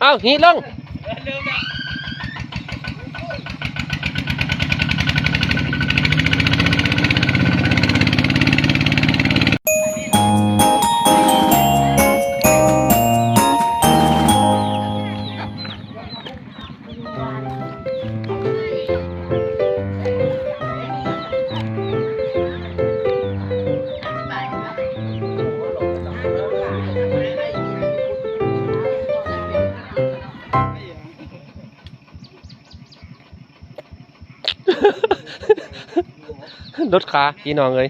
เอ้าหีลง รถขาพี่น้องเอ้ย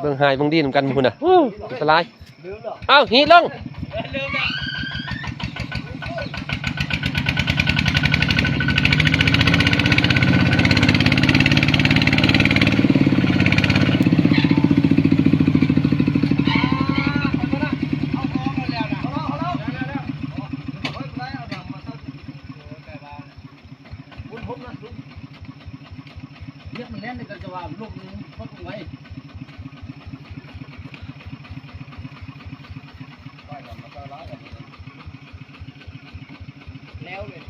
เบิ่งหายเบิ่งดีนำกันพุ่นน่ะอู้อันตรายเอ้าหีลง เรียกมันเล่นในกันจะว่าลูกนึงพดไว้ แล้วเลย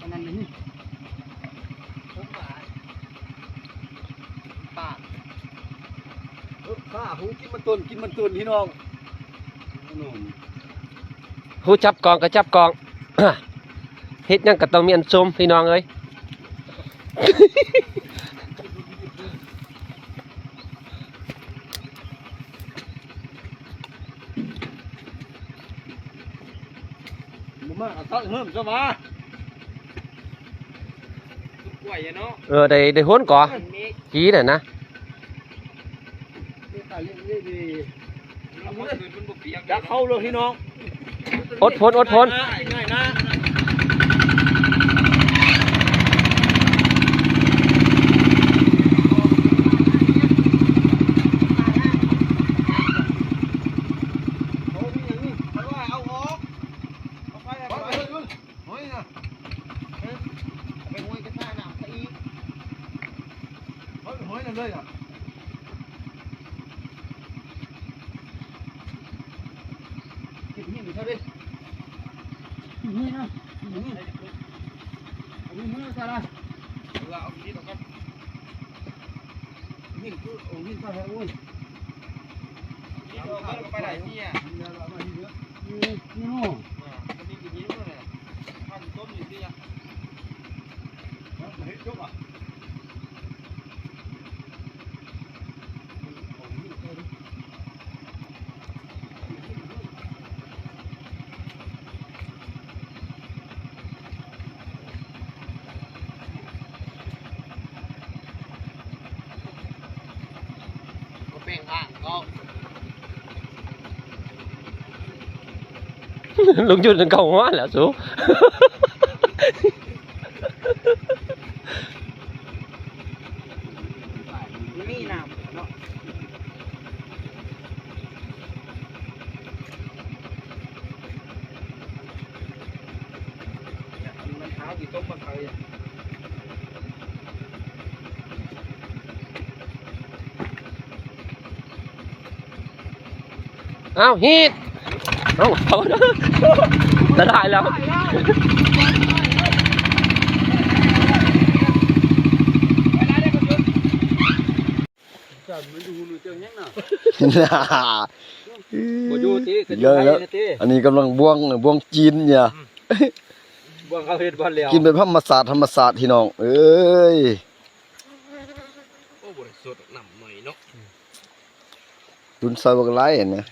อันนั้นนี่ ทุกบาท ปากข้าหูกินมันตุนกินมันตุนพี่น้องนุ่มผู้จับกองก็จับกองเฮ็ดหยังก็ต้องมีอันชมพี่น้องเอ้ยมึงมาเอาตั้งเพิ่มจะมาทุกกล้วยอะ เนาะ เออได้ได้โหนก่อ มันมี กี้น่ะนะ เรียกตายเรียกเรียกดี เอาเมื่อคืนมันบุกเปียก จะเข้าเลยพี่น้อง อดทนอดทน เฮ้ยเฮ้ยนั่นเลยอะกินนี่ไปเท่าดินี่นะนี่นี่นี่นี่ซะละเอาเอาดีๆแล้วก็นี่คือโอ้นี่ซะละโอ้ย เอาเอาไปไหนเนี่ย นี่นี่นี่ อ่ามันมีกี่นิ้วเนี่ยข้าวต้มอยู่ที่อะ เฮ็ดจบอะ ก็แป้งอ่างก็ ลุงจุดจนเก่าหัวแล้วสูมีน้ำเนาะ มันเท้ากี่ต้มมาเคยอะ เอ้าฮีดเอ้าเขาจะได้แล้วจับมันดูหนูเจ้ายังน่ะบ่อยู่ติขึ้นเยอะแล้วไปติอันนี้กำลังบ่วงบ่วงจีนเนี่ยบ่เขาเฮ็ดบ่แล้วกินเป็นธรรมศาสตร์ธรรมศาสตร์พี่น้อง เอ้ยโอ้บ่ได้สดน้ำหน่อยเนาะตุนซอยบักไล่นะ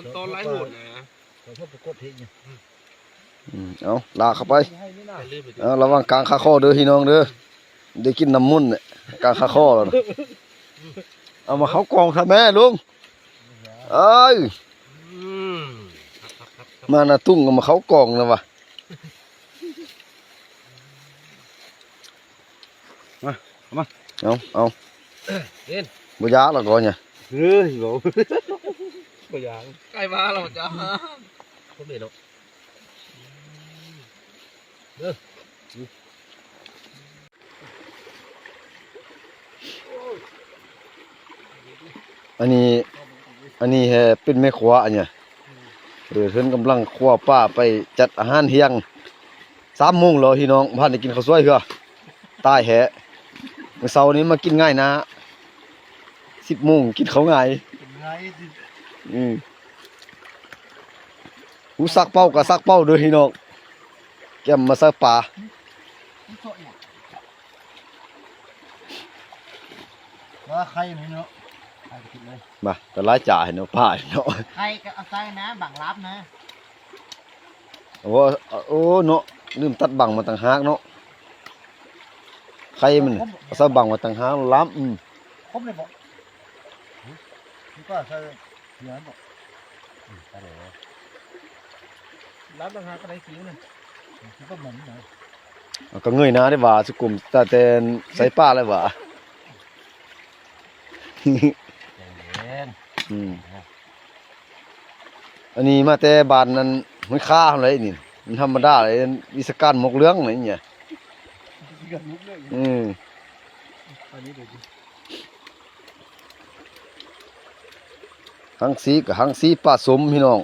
มันตอนหลายโหดนะขอโทษประกดเฮ็ดเนี่ยอืมเอาลากเข้าไป ให้นี่น่ะอย่าลืมไปติเอาระวังกลางขาข้อเด้อพี่น้องเด้อได้กินน้ำมุ่นเนี่ยกลางขาข้อแล้วนะเอามาเข้ากองค่ะแม่ลุงเอ้ยอืมครับครับครับมานาตุ้งเอามาเข้ากองนะวะเอาเอาเห็นบ่ยาแล้วก็เนี่ยเฮ้ยบ่ บ่อยางใกล้มาแล้วจ้าผมเห็นเนาะอันนี้ อันนี้แฮเป็นแม่ครัวอันเนี้ยเออเพิ่นกำลังคั่วป้าไปจัดอาหารเที่ยงสามโมงแล้วพี่น้องพันได้กินข้าวสวยเหือตายแหะมื้อเช้านี้มากินง่ายนะสิบโมงกินข้าวง่ายเป็นไงสิ อืมหูซักเป้ากับซักเป้าเด้อพี่น้องแก้มมาซักปลาว่าใครนี่เนาะใครกินเลยมาก็หลายจ่าให้เนาะป้าเนาะใครก็เอาใส่นะบังรับนะโอ้โอ้เนาะลืมตัดบังมาต่างหากเนาะใครมันเอาซะบังมาต่างหากล้ำอืมครบเลยบอกนี่ก็ใส่ เหลือบอกรับราคาก็ได้คิวนะนี่ก็เหมือนเนาะเอาก็เงยหน้าได้ว่าสุกุมตาแตนใส่ป้าเลยว่าอืมอันนี้มาแต่บ้านนั้นมันค่าอะไรนี่มันธรรมดาเลยวิศการหมกเรื่องอะไรเนี่ยเกือบลุกเลยอืมอันนี้เดี๋ยว หังสีกับหังสีป้าสมพี่น้อง